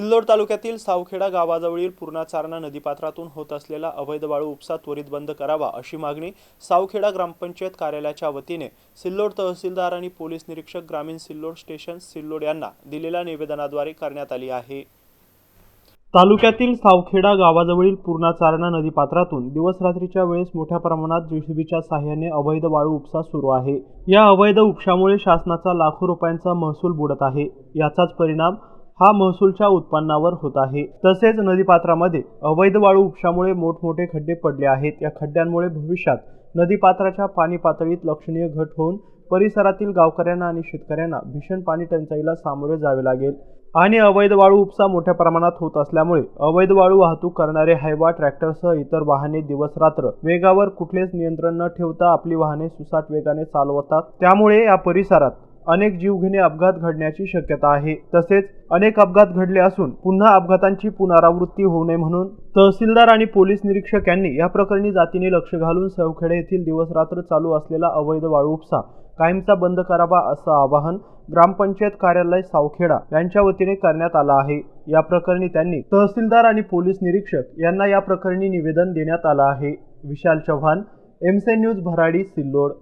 सिल्लोड तालुक्यातील सावखेडा गावाजवळील पूर्णाचारणा नदीपात्रातून होत असलेला अवैध वाळू उपसा त्वरित बंद करावा अशी मागणी सावखेडा ग्रामपंचायत कार्यालयाच्या वतीने सिल्लोड तहसीलदार आणि पोलीस निरीक्षक ग्रामीण सिल्लोड स्टेशन सिल्लोड यांना दिलेल्या निवेदनाद्वारे करण्यात आली आहे. तालुक्यातील सावखेडा गावाजवळील पूर्णाचारणा नदीपात्रातून दिवसरात्रीच्या वेळेस मोठ्या प्रमाणात जेसीबीच्या साह्याने अवैध वाळू उपसा सुरू आहे. या अवैध उपशामुळे शासनाचा लाखो रुपयांचा महसूल बुडत आहे. याचाच परिणाम हा महसूलच्या उत्पन्नावर होत आहे. तसेच नदीपात्रामध्ये अवैध वाळू उपशामुळे मोठमोठे खड्डे पडले आहेत. या खड्ड्यांमुळे भविष्यात नदीपात्राच्या पाणी पातळीत लक्षणीय घट होऊन परिसरातील गावकऱ्यांना आणि शेतकऱ्यांना भीषण पाणी टंचाईला सामोरे जावे लागेल. आणि अवैध वाळू उपसा मोठ्या प्रमाणात होत असल्यामुळे अवैध वाळू वाहतूक करणारे हायवा ट्रॅक्टरसह इतर वाहने दिवस रात्र वेगावर कुठलेच नियंत्रण न ठेवता आपली वाहने सुसाट वेगाने चालवतात. त्यामुळे या परिसरात अनेक जीवघेणे अपघात घडण्याची शक्यता आहे. तसेच अनेक अपघात घडले असून पुन्हा अपघातांची पुनरावृत्ती होऊ नये म्हणून तहसीलदार आणि पोलीस निरीक्षक यांनी या प्रकरणी जातीने लक्ष घालून सवखेडे येथील दिवसरात्र चालू असलेला अवैध वाळू उपसा कायमचा बंद करावा असं आवाहन ग्रामपंचायत कार्यालय सावखेडा यांच्या वतीने करण्यात आलं आहे. या प्रकरणी त्यांनी तहसीलदार आणि पोलीस निरीक्षक यांना या प्रकरणी निवेदन देण्यात आलं आहे. विशाल चव्हाण एमसे न्यूज भराडी सिल्लोड.